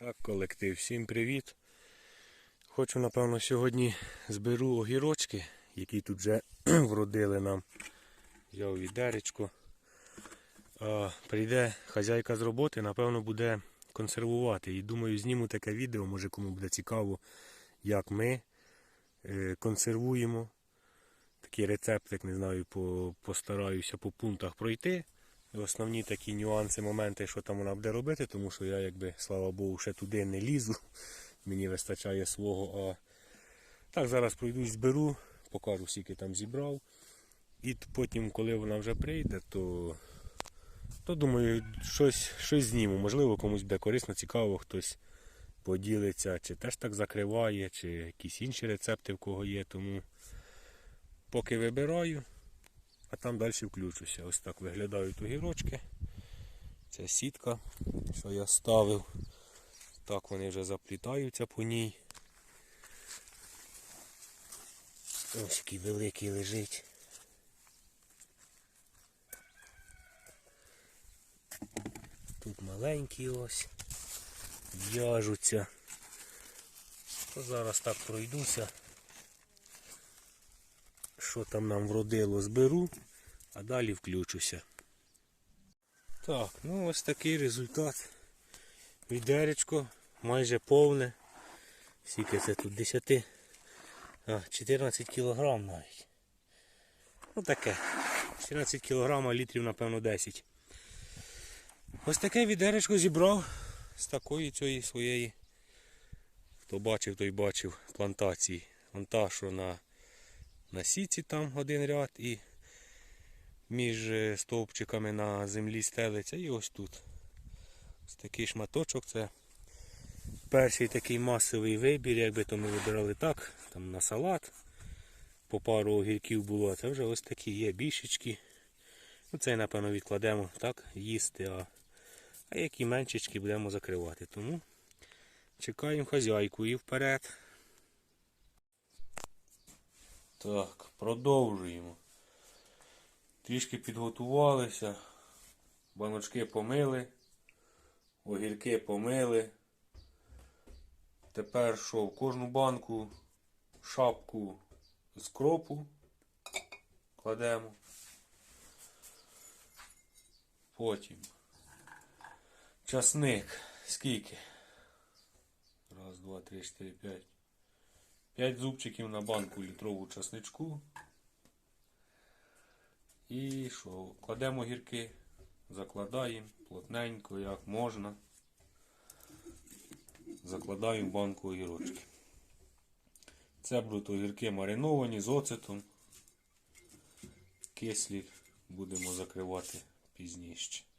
Так, колектив, всім привіт. Хочу, напевно, сьогодні зберу огірочки, які тут вже вродили нам. Взяв відеречко. Прийде хазяйка з роботи, напевно, буде консервувати. І думаю, зніму таке відео, може кому буде цікаво, як ми е, консервуємо. Такий рецептик, не знаю, постараюся по пунктах пройти. Основні такі нюанси, моменти, що там вона буде робити, тому що я, якби, слава Богу, ще туди не лізу. Мені вистачає свого. А так, зараз пройдусь, зберу, покажу, скільки там зібрав. І потім, коли вона вже прийде, то, то думаю, щось, щось зніму. Можливо, комусь буде корисно, цікаво, хтось поділиться, чи теж так закриває, чи якісь інші рецепти в кого є. Тому поки вибираю, а там далі включуся. Ось так виглядають огірочки. Це сітка, що я ставив. Так вони вже заплітаються по ній. Ось який великий лежить. Тут маленькі ось. В'яжуться. Зараз так пройдуся. Що там нам вродило, зберу, а далі включуся. Так, ну ось такий результат. Відеречко майже повне. Скільки це тут 10, а, 14 кілограм навіть. Ну таке. 14 кілограм, а літрів, напевно, 10. Ось таке відеречко зібрав з такої цієї своєї. Хто бачив, той бачив плантації. Вон та, що на, на сіці там один ряд і між е, стовпчиками на землі стелиться. І ось тут. Ось такий шматочок. Це перший такий масовий вибір, якби то ми вибирали так, там на салат. По пару огірків було, це вже ось такі є більшечки. Ну, Цей, напевно, відкладемо так, їсти, а, а які меншечки будемо закривати. Тому чекаємо хазяйку і вперед. Так, продовжуємо. Трішки підготувалися, баночки помили, огірки помили. Тепер що в кожну банку шапку з кропу кладемо. Потім часник. Скільки? Раз, два, три, чотири, п'ять. П'ять зубчиків на банку літрову часничку. І що? Кладемо гірки, закладаємо плотненько, як можна. Закладаємо банку огірочки. Це будуть огірки мариновані з оцетом. Кислі будемо закривати пізніше.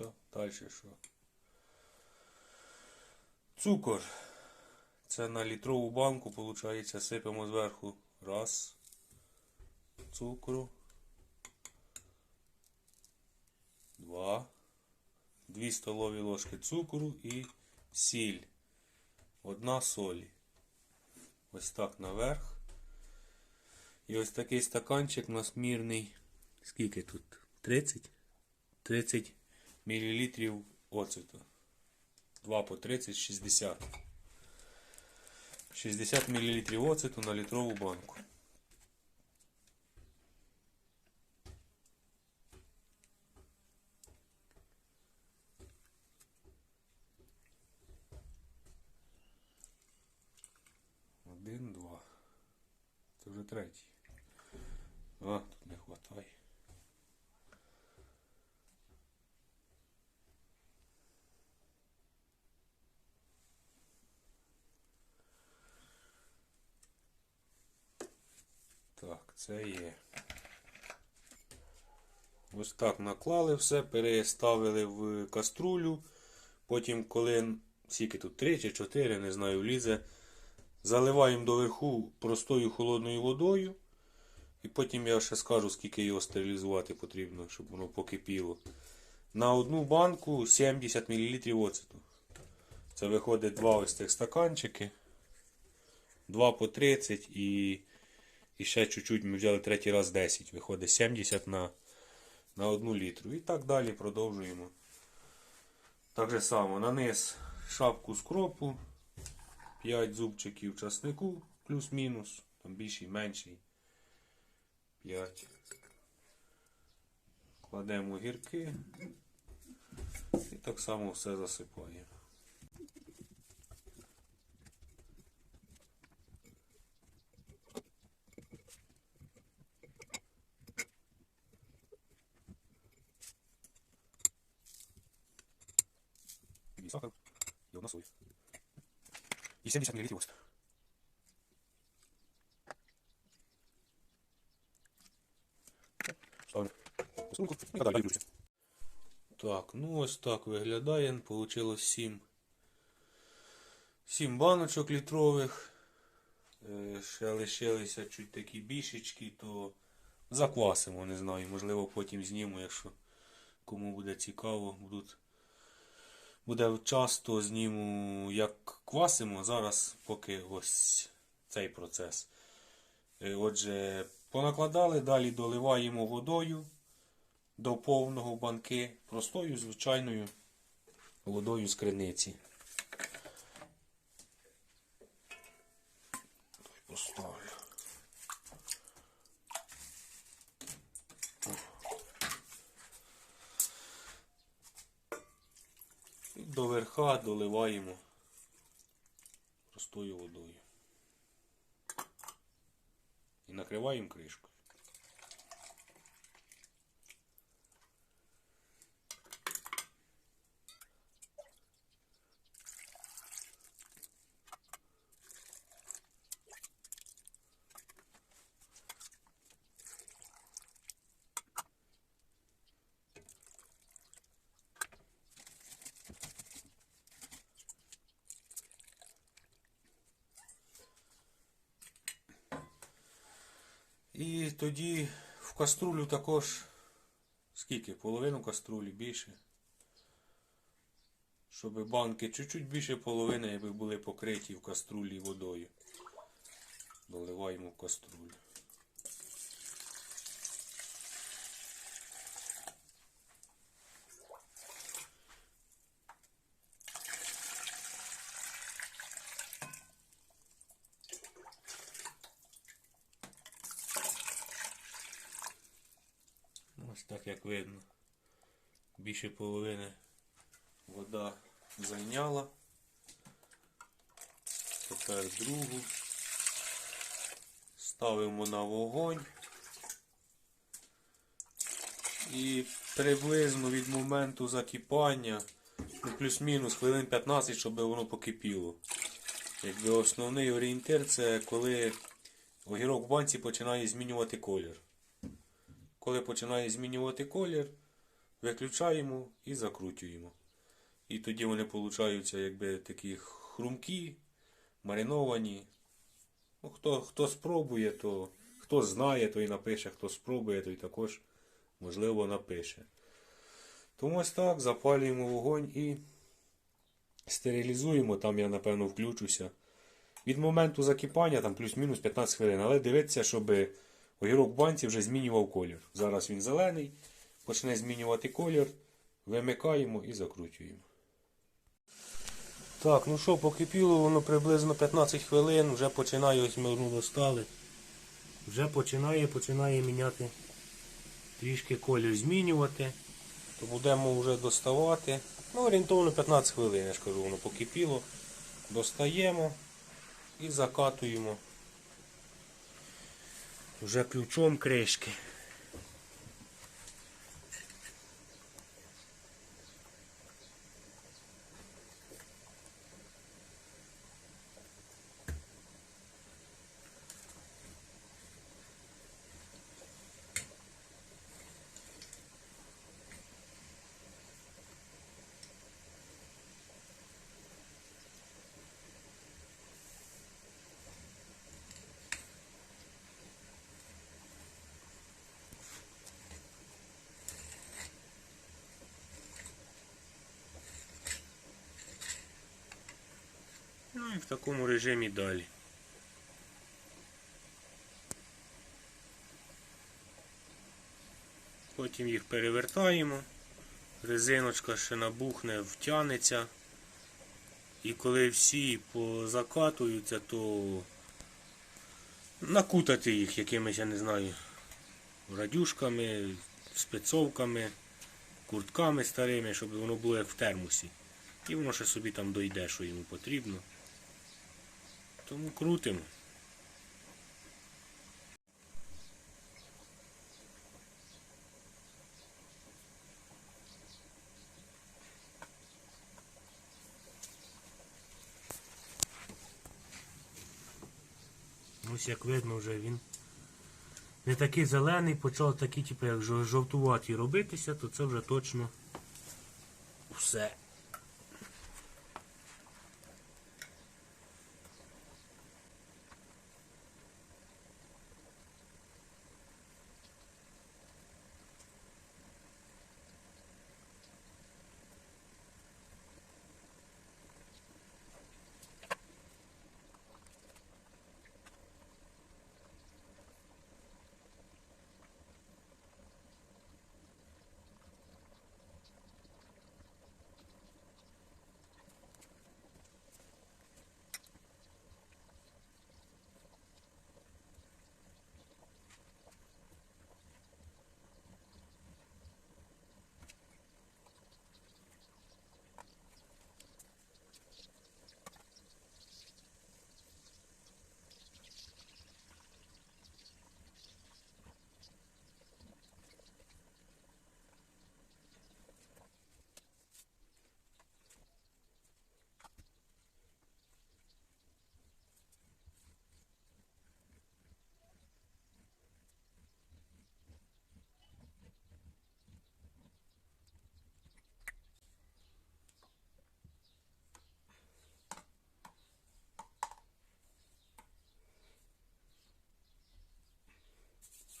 Все, далі що? Цукор. Це на літрову банку, виходить, сипемо зверху раз цукру. Два. Дві столові ложки цукру і сіль. Одна солі. Ось так наверх. І ось такий стаканчик у нас мірний. Скільки тут? 30? 30 мл оцету. 2 по 30, 60. 60 мл оцету на літрову банку. Один, два. Це вже третій. Так, це є. Ось так наклали все, переставили в каструлю, Потім, коли скільки тут 3 чи 4, не знаю, влізе, заливаємо доверху простою холодною водою. І потім я ще скажу, скільки його стерилізувати потрібно, щоб воно покипіло. На одну банку 70 мл оцету. Це виходить два ось цих стаканчики. Два по 30 і, і ще чуть-чуть ми взяли третій раз 10. Виходить 70 на, на 1 літру. І так далі продовжуємо. Так же само на низ шапку скропу, 5 зубчиків часнику, плюс-мінус, там більший, менший. 5. Кладемо огірки і так само все засипаємо. Сахар, і одна соль. І 70 мл посилку і. Так, ну ось так виглядає. Получилось 7, 7 баночок літрових. Е, Ще лишилися чуть такі бішечки, то заквасимо, не знаю. Можливо, потім зніму, якщо кому буде цікаво, будуть. Буде часто зніму, як квасимо. Зараз поки ось цей процес. Е, Отже, понакладали, далі доливаємо водою до повного банки, простою звичайною водою з криниці. Поставлю. До верха доливаємо простою водою. І накриваємо кришкою. І тоді в каструлю також скільки? Половину каструлі більше. Щоб банки чуть-чуть більше половини, якби були покриті в каструлі водою. Доливаємо в каструлю. Ось так як видно. Більше половини вода зайняла. Тепер другу. Ставимо на вогонь. І приблизно від моменту закипання, ну, плюс-мінус хвилин 15, щоб воно покипіло. Якби основний орієнтир це коли огірок в банці починає змінювати колір. Коли починає змінювати колір, виключаємо і закручуємо. І тоді вони получаються якби такі хрумкі, мариновані. Ну, хто, хто спробує, то хто знає, той напише, хто спробує, той також, можливо, напише. Тому ось так, запалюємо вогонь і стерилізуємо. Там я, напевно, включуся. Від моменту закипання, там плюс-мінус 15 хвилин. Але дивіться, щоб огірок банці вже змінював колір. Зараз він зелений, почне змінювати колір. Вимикаємо і закручуємо. Так, ну що, покипіло воно приблизно 15 хвилин, вже починає, ось ми одну. Вже починає, починає міняти трішки колір змінювати. То будемо вже доставати. Ну, орієнтовно 15 хвилин, я ж кажу, воно покипіло. Достаємо і закатуємо вже ключом кришки. І в такому режимі далі. Потім їх перевертаємо, резиночка ще набухне, втягнеться. І коли всі позакатуються, то накутати їх якимись, я не знаю, радюшками, спецовками, куртками старими, щоб воно було як в термосі. І воно ще собі там дойде, що йому потрібно. Тому крутимо. Ось як видно вже він не такий зелений, почав такі, типу, як жов- жовтуваті робитися, то це вже точно все.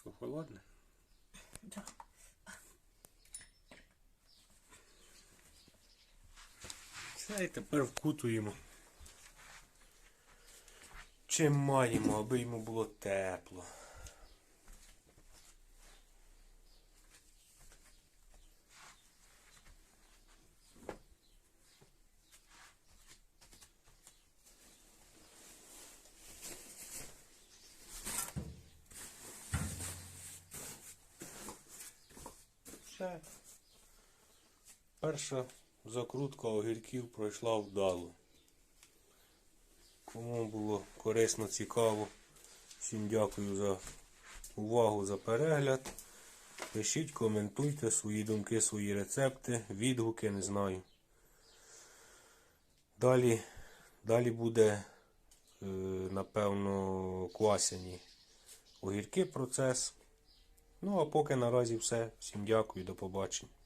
Що холодне? Да. Все, і тепер вкутуємо. Чим маємо, аби йому було тепло. Все. Перша закрутка огірків пройшла вдало. Кому було корисно, цікаво, всім дякую за увагу, за перегляд. Пишіть, коментуйте свої думки, свої рецепти, відгуки, не знаю. Далі, далі буде, е, напевно, квасяні огірки процес. Ну а поки наразі все. Всім дякую, до побачення.